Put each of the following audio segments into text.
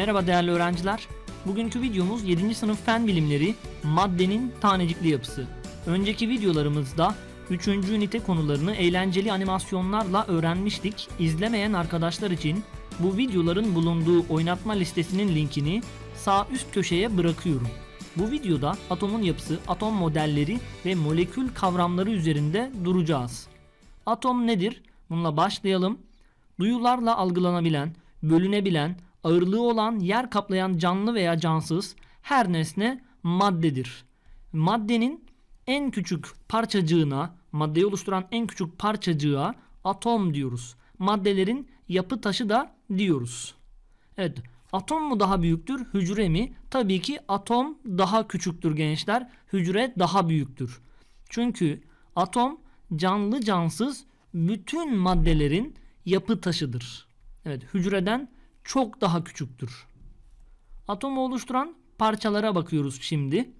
Merhaba değerli öğrenciler. Bugünkü videomuz 7. sınıf fen bilimleri maddenin tanecikli yapısı. Önceki videolarımızda 3. ünite konularını eğlenceli animasyonlarla öğrenmiştik. İzlemeyen arkadaşlar için bu videoların bulunduğu oynatma listesinin linkini sağ üst köşeye bırakıyorum. Bu videoda atomun yapısı, atom modelleri ve molekül kavramları üzerinde duracağız. Atom nedir? Bununla başlayalım. Duyularla algılanabilen, bölünebilen, ağırlığı olan, yer kaplayan canlı veya cansız her nesne maddedir. Maddenin en küçük parçacığına, maddeyi oluşturan en küçük parçacığa atom diyoruz. Maddelerin yapı taşı da diyoruz. Evet, atom mu daha büyüktür, hücre mi? Tabii ki atom daha küçüktür gençler, hücre daha büyüktür. Çünkü atom canlı cansız bütün maddelerin yapı taşıdır. Evet, hücreden çok daha küçüktür. Atomu oluşturan parçalara bakıyoruz şimdi.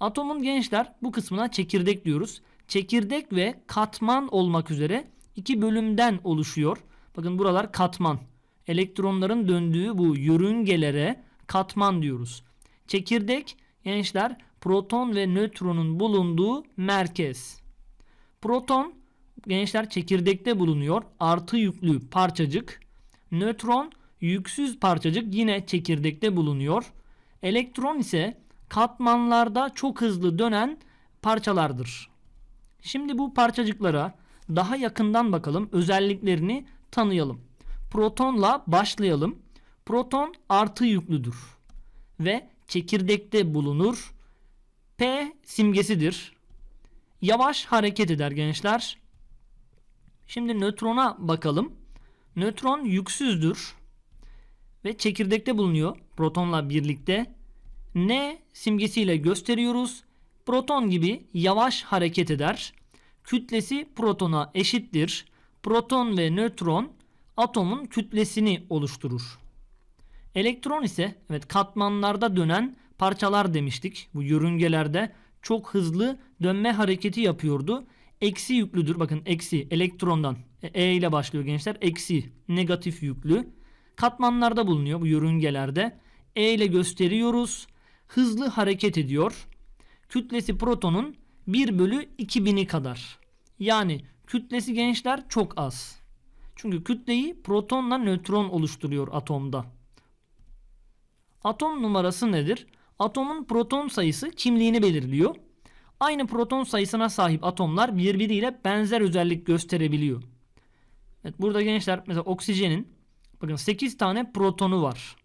Atomun gençler bu kısmına çekirdek diyoruz. Çekirdek ve katman olmak üzere iki bölümden oluşuyor. Bakın buralar katman. Elektronların döndüğü bu yörüngelere katman diyoruz. Çekirdek gençler proton ve nötronun bulunduğu merkez. Proton gençler çekirdekte bulunuyor. Artı yüklü parçacık. Nötron yüksüz parçacık yine çekirdekte bulunuyor. Elektron ise katmanlarda çok hızlı dönen parçalardır. Şimdi bu parçacıklara daha yakından bakalım. Özelliklerini tanıyalım. Protonla başlayalım. Proton artı yüklüdür ve çekirdekte bulunur. P simgesidir. Yavaş hareket eder gençler. Şimdi nötrona bakalım. Nötron yüksüzdür ve çekirdekte bulunuyor protonla birlikte. N simgesiyle gösteriyoruz. Proton gibi yavaş hareket eder. Kütlesi protona eşittir. Proton ve nötron atomun kütlesini oluşturur. Elektron ise evet katmanlarda dönen parçalar demiştik. Bu yörüngelerde çok hızlı dönme hareketi yapıyordu. Eksi yüklüdür. Bakın eksi elektrondan. E, E ile başlıyor gençler. Eksi negatif yüklü. Katmanlarda bulunuyor bu yörüngelerde. E ile gösteriyoruz. Hızlı hareket ediyor. Kütlesi protonun 1 bölü 2000'i kadar. Yani kütlesi gençler çok az. Çünkü kütleyi protonla nötron oluşturuyor atomda. Atom numarası nedir? Atomun proton sayısı kimliğini belirliyor. Aynı proton sayısına sahip atomlar birbiriyle benzer özellik gösterebiliyor. Evet, burada gençler mesela oksijenin bakın 8 tane protonu var.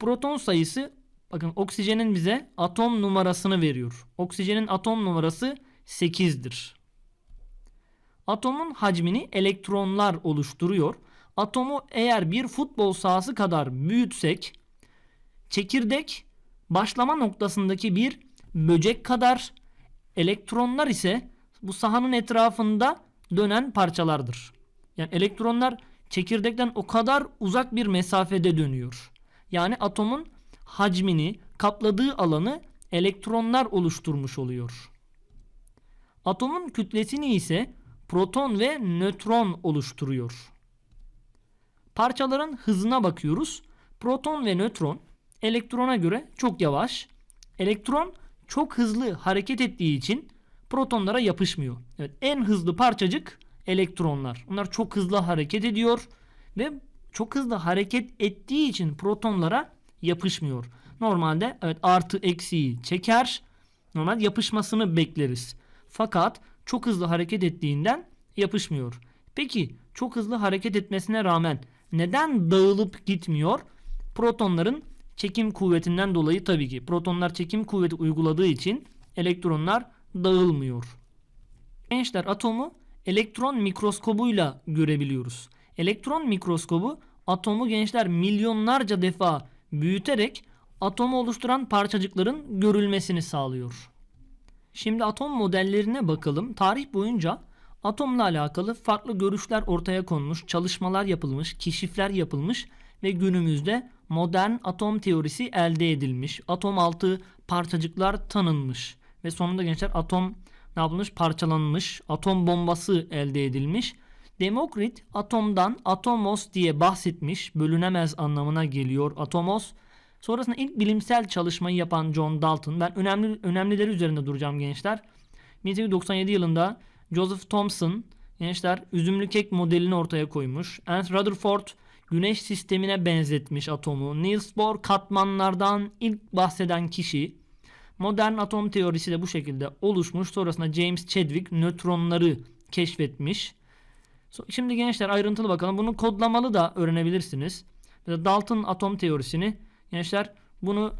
Proton sayısı bakın oksijenin bize atom numarasını veriyor. Oksijenin atom numarası 8'dir. Atomun hacmini elektronlar oluşturuyor. Atomu eğer bir futbol sahası kadar büyütsek çekirdek başlama noktasındaki bir böcek kadar elektronlar ise bu sahanın etrafında dönen parçalardır. Yani elektronlar çekirdekten o kadar uzak bir mesafede dönüyor. Yani atomun hacmini, kapladığı alanı elektronlar oluşturmuş oluyor. Atomun kütlesini ise proton ve nötron oluşturuyor. Parçaların hızına bakıyoruz. Proton ve nötron elektrona göre çok yavaş. Elektron çok hızlı hareket ettiği için protonlara yapışmıyor. Evet, en hızlı parçacık elektronlar. Onlar çok hızlı hareket ediyor ve çok hızlı hareket ettiği için protonlara yapışmıyor. Normalde evet artı eksiği çeker. Normal yapışmasını bekleriz. Fakat çok hızlı hareket ettiğinden yapışmıyor. Peki çok hızlı hareket etmesine rağmen neden dağılıp gitmiyor? Protonların çekim kuvvetinden dolayı tabii ki. Protonlar çekim kuvveti uyguladığı için elektronlar dağılmıyor. Gençler atomu elektron mikroskobuyla görebiliyoruz. Elektron mikroskobu atomu gençler milyonlarca defa büyüterek atomu oluşturan parçacıkların görülmesini sağlıyor. Şimdi atom modellerine bakalım. Tarih boyunca atomla alakalı farklı görüşler ortaya konmuş, çalışmalar yapılmış, keşifler yapılmış ve günümüzde modern atom teorisi elde edilmiş. Atom altı parçacıklar tanınmış ve sonunda gençler atom ne yapılmış? Parçalanmış. Atom bombası elde edilmiş. Demokrit atomdan atomos diye bahsetmiş. Bölünemez anlamına geliyor atomos. Sonrasında ilk bilimsel çalışmayı yapan John Dalton. Ben önemli önemlileri üzerinde duracağım gençler. 1897 yılında Joseph Thomson gençler üzümlü kek modelini ortaya koymuş. Ernst Rutherford güneş sistemine benzetmiş atomu. Niels Bohr katmanlardan ilk bahseden kişi. Modern atom teorisi de bu şekilde oluşmuş. Sonrasında James Chadwick nötronları keşfetmiş. Şimdi gençler ayrıntılı bakalım. Bunu kodlamalı da öğrenebilirsiniz. Dalton atom teorisini gençler bunu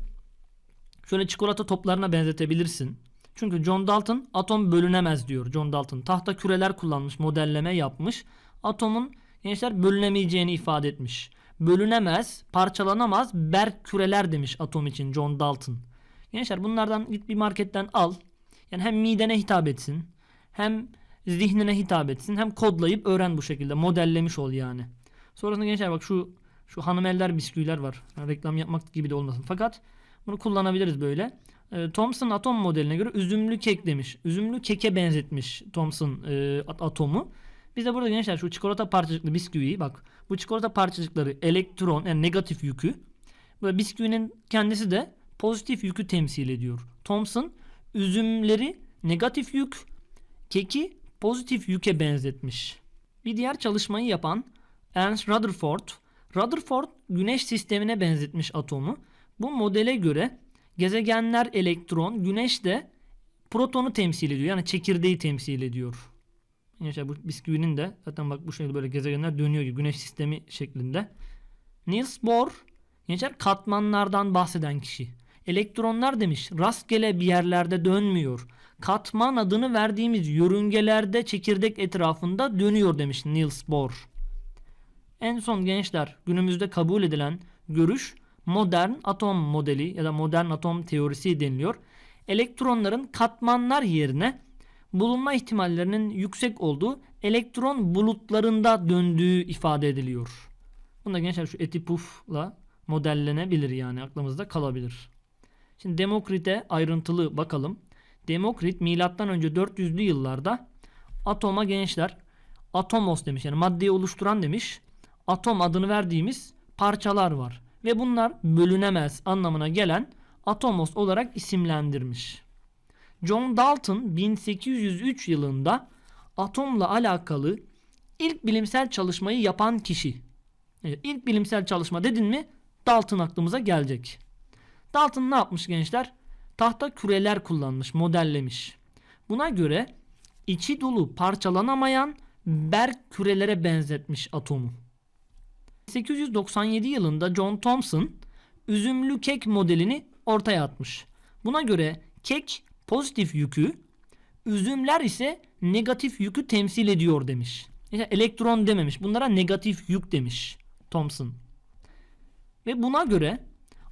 şöyle çikolata toplarına benzetebilirsin. Çünkü John Dalton atom bölünemez diyor John Dalton. Tahta küreler kullanmış, modelleme yapmış. Atomun gençler bölünemeyeceğini ifade etmiş. Bölünemez, parçalanamaz berk küreler demiş atom için John Dalton. Gençler bunlardan git bir marketten al. Yani hem midene hitap etsin, hem zihnine hitap etsin, hem kodlayıp öğren bu şekilde. Modellemiş ol yani. Sonrasında gençler bak şu şu hanımeller bisküviler var. Yani reklam yapmak gibi de olmasın. Fakat bunu kullanabiliriz böyle. E, Thomson atom modeline göre üzümlü kek demiş. Üzümlü keke benzetmiş Thomson e, at- atomu. Biz de burada gençler şu çikolata parçacıklı bisküviyi bak. Bu çikolata parçacıkları elektron yani negatif yükü. Böyle bisküvinin kendisi de pozitif yükü temsil ediyor. Thomson üzümleri negatif yük, keki pozitif yüke benzetmiş. Bir diğer çalışmayı yapan Ernst Rutherford, Rutherford güneş sistemine benzetmiş atomu. Bu modele göre gezegenler elektron, güneş de protonu temsil ediyor. Yani çekirdeği temsil ediyor. İşte bu bisküvinin de zaten bak bu şekilde böyle gezegenler dönüyor gibi güneş sistemi şeklinde. Niels Bohr gençler katmanlardan bahseden kişi. Elektronlar demiş rastgele bir yerlerde dönmüyor. Katman adını verdiğimiz yörüngelerde çekirdek etrafında dönüyor demiş Niels Bohr. En son gençler günümüzde kabul edilen görüş modern atom modeli ya da modern atom teorisi deniliyor. Elektronların katmanlar yerine bulunma ihtimallerinin yüksek olduğu elektron bulutlarında döndüğü ifade ediliyor. Bunda gençler şu etipufla modellenebilir yani aklımızda kalabilir. Şimdi Demokrit'e ayrıntılı bakalım. Demokrit milattan önce 400'lü yıllarda atoma gençler atomos demiş yani maddeyi oluşturan demiş. Atom adını verdiğimiz parçalar var ve bunlar bölünemez anlamına gelen atomos olarak isimlendirmiş. John Dalton 1803 yılında atomla alakalı ilk bilimsel çalışmayı yapan kişi. İlk bilimsel çalışma dedin mi Dalton aklımıza gelecek. Dalton ne yapmış gençler? Tahta küreler kullanmış, modellemiş. Buna göre içi dolu parçalanamayan berk kürelere benzetmiş atomu. 1897 yılında John Thomson üzümlü kek modelini ortaya atmış. Buna göre kek pozitif yükü, üzümler ise negatif yükü temsil ediyor demiş. Yani elektron dememiş. Bunlara negatif yük demiş Thomson. Ve buna göre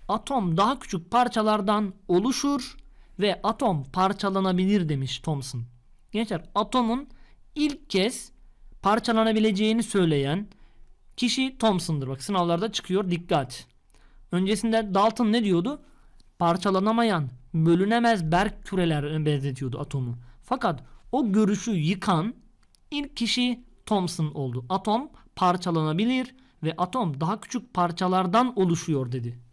atom daha küçük parçalardan oluşur ve atom parçalanabilir demiş Thomson. Gençler atomun ilk kez parçalanabileceğini söyleyen kişi Thomson'dır. Bak sınavlarda çıkıyor dikkat. Öncesinde Dalton ne diyordu? Parçalanamayan, bölünemez berk küreler benzetiyordu atomu. Fakat o görüşü yıkan ilk kişi Thomson oldu. Atom parçalanabilir ve atom daha küçük parçalardan oluşuyor dedi.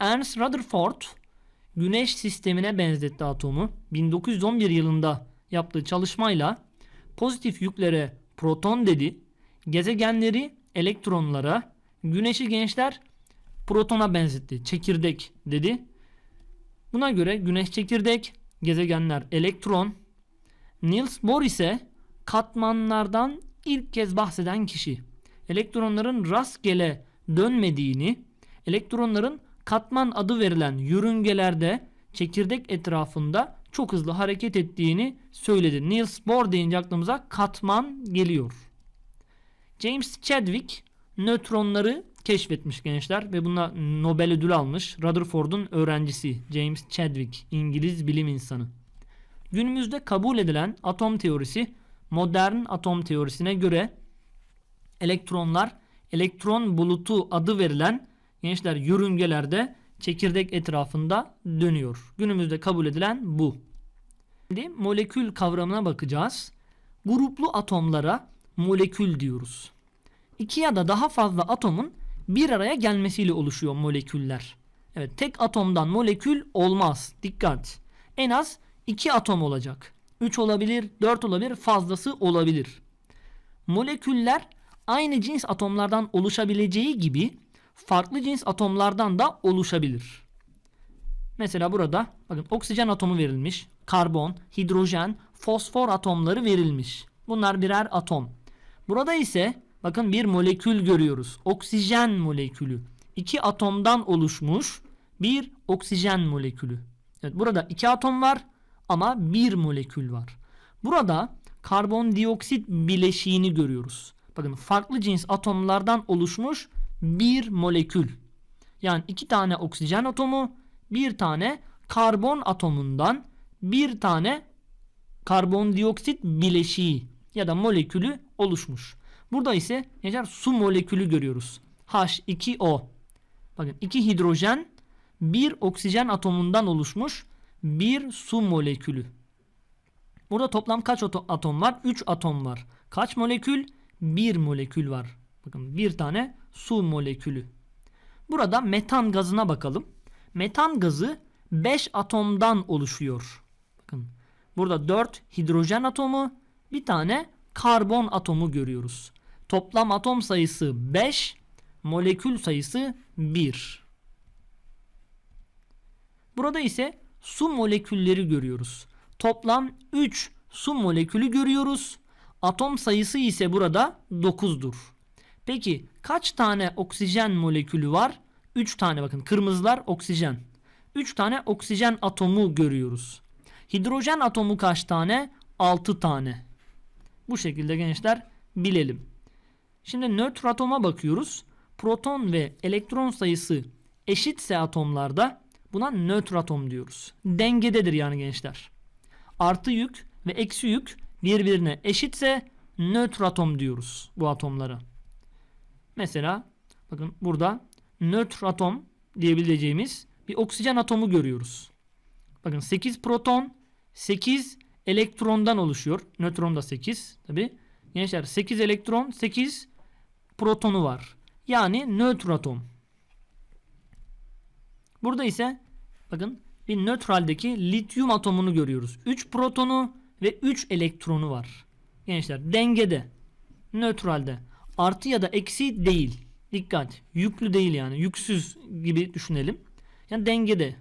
Ernst Rutherford Güneş sistemine benzetti atomu. 1911 yılında yaptığı çalışmayla pozitif yüklere proton dedi. Gezegenleri elektronlara, güneşi gençler protona benzetti. Çekirdek dedi. Buna göre güneş çekirdek, gezegenler elektron. Niels Bohr ise katmanlardan ilk kez bahseden kişi. Elektronların rastgele dönmediğini, elektronların katman adı verilen yörüngelerde çekirdek etrafında çok hızlı hareket ettiğini söyledi. Niels Bohr deyince aklımıza katman geliyor. James Chadwick nötronları keşfetmiş gençler ve buna Nobel ödülü almış. Rutherford'un öğrencisi James Chadwick, İngiliz bilim insanı. Günümüzde kabul edilen atom teorisi modern atom teorisine göre elektronlar elektron bulutu adı verilen gençler yörüngelerde çekirdek etrafında dönüyor. Günümüzde kabul edilen bu. Şimdi molekül kavramına bakacağız. Gruplu atomlara molekül diyoruz. İki ya da daha fazla atomun bir araya gelmesiyle oluşuyor moleküller. Evet tek atomdan molekül olmaz. Dikkat. En az iki atom olacak. 3 olabilir, 4 olabilir, fazlası olabilir. Moleküller aynı cins atomlardan oluşabileceği gibi farklı cins atomlardan da oluşabilir. Mesela burada bakın oksijen atomu verilmiş, karbon, hidrojen, fosfor atomları verilmiş. Bunlar birer atom. Burada ise bakın bir molekül görüyoruz. Oksijen molekülü. İki atomdan oluşmuş bir oksijen molekülü. Evet burada iki atom var ama bir molekül var. Burada karbondioksit bileşiğini görüyoruz. Bakın farklı cins atomlardan oluşmuş bir molekül. Yani iki tane oksijen atomu, bir tane karbon atomundan bir tane karbondioksit bileşiği ya da molekülü oluşmuş. Burada ise gençler su molekülü görüyoruz. H2O. Bakın iki hidrojen bir oksijen atomundan oluşmuş bir su molekülü. Burada toplam kaç ato- atom var? 3 atom var. Kaç molekül? 1 molekül var. Bakın bir tane su molekülü. Burada metan gazına bakalım. Metan gazı 5 atomdan oluşuyor. Bakın burada 4 hidrojen atomu, bir tane karbon atomu görüyoruz. Toplam atom sayısı 5, molekül sayısı 1. Burada ise su molekülleri görüyoruz. Toplam 3 su molekülü görüyoruz. Atom sayısı ise burada 9'dur. Peki kaç tane oksijen molekülü var? 3 tane bakın kırmızılar oksijen. 3 tane oksijen atomu görüyoruz. Hidrojen atomu kaç tane? 6 tane. Bu şekilde gençler bilelim. Şimdi nötr atoma bakıyoruz. Proton ve elektron sayısı eşitse atomlarda buna nötr atom diyoruz. Dengededir yani gençler. Artı yük ve eksi yük birbirine eşitse nötr atom diyoruz bu atomlara. Mesela bakın burada nötr atom diyebileceğimiz bir oksijen atomu görüyoruz. Bakın 8 proton 8 elektrondan oluşuyor. Nötron da 8 tabi. Gençler 8 elektron 8 protonu var. Yani nötr atom. Burada ise bakın bir nötraldeki lityum atomunu görüyoruz. 3 protonu ve 3 elektronu var. Gençler dengede. Nötralde. Artı ya da eksi değil. Dikkat. Yüklü değil yani. Yüksüz gibi düşünelim. Yani dengede.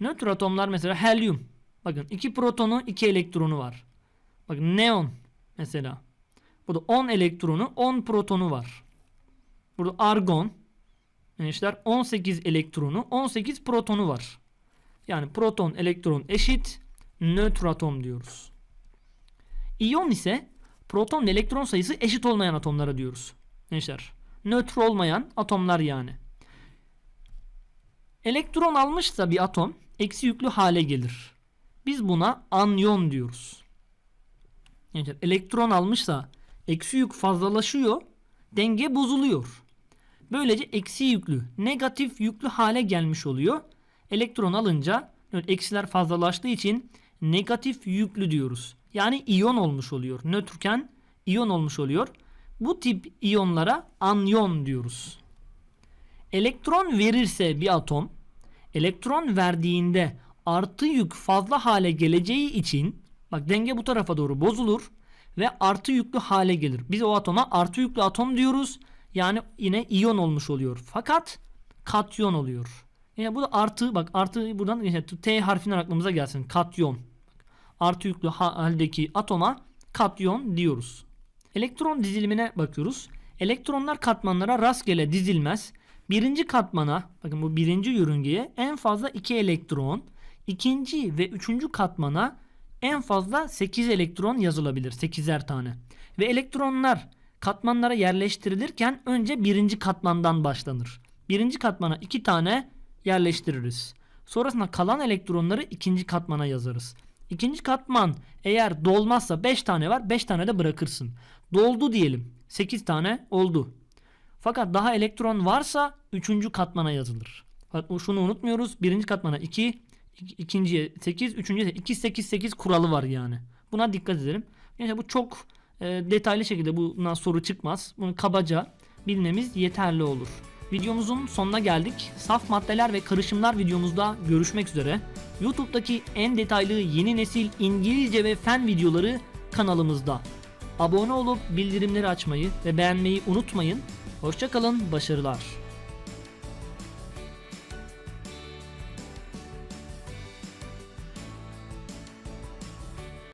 Nötr atomlar mesela helyum. Bakın 2 protonu 2 elektronu var. Bakın neon mesela. Burada 10 elektronu 10 protonu var. Burada argon. Gençler 18 elektronu 18 protonu var. Yani proton elektron eşit nötr atom diyoruz. İyon ise proton elektron sayısı eşit olmayan atomlara diyoruz. Gençler nötr olmayan atomlar yani. Elektron almışsa bir atom eksi yüklü hale gelir. Biz buna anyon diyoruz. Gençler elektron almışsa eksi yük fazlalaşıyor, denge bozuluyor. Böylece eksi yüklü, negatif yüklü hale gelmiş oluyor. Elektron alınca eksiler fazlalaştığı için negatif yüklü diyoruz. Yani iyon olmuş oluyor. Nötrken iyon olmuş oluyor. Bu tip iyonlara anyon diyoruz. Elektron verirse bir atom, elektron verdiğinde artı yük fazla hale geleceği için bak denge bu tarafa doğru bozulur ve artı yüklü hale gelir. Biz o atoma artı yüklü atom diyoruz. Yani yine iyon olmuş oluyor. Fakat katyon oluyor. Yani bu da artı bak artı buradan işte T harfinden aklımıza gelsin. Katyon. Artı yüklü haldeki atoma katyon diyoruz. Elektron dizilimine bakıyoruz. Elektronlar katmanlara rastgele dizilmez. Birinci katmana bakın bu birinci yörüngeye en fazla 2 elektron. ikinci ve üçüncü katmana en fazla 8 elektron yazılabilir. 8'er tane. Ve elektronlar katmanlara yerleştirilirken önce birinci katmandan başlanır. Birinci katmana 2 tane yerleştiririz. Sonrasında kalan elektronları ikinci katmana yazarız. İkinci katman eğer dolmazsa 5 tane var 5 tane de bırakırsın. Doldu diyelim. 8 tane oldu. Fakat daha elektron varsa 3. katmana yazılır. Şunu unutmuyoruz. Birinci katmana 2, ikinciye 8, üçüncüye 2 8 8 kuralı var yani. Buna dikkat edelim. Yani bu çok e, detaylı şekilde bundan soru çıkmaz. Bunu kabaca bilmemiz yeterli olur. Videomuzun sonuna geldik. Saf maddeler ve karışımlar videomuzda görüşmek üzere. YouTube'daki en detaylı yeni nesil İngilizce ve fen videoları kanalımızda. Abone olup bildirimleri açmayı ve beğenmeyi unutmayın. Hoşçakalın, başarılar.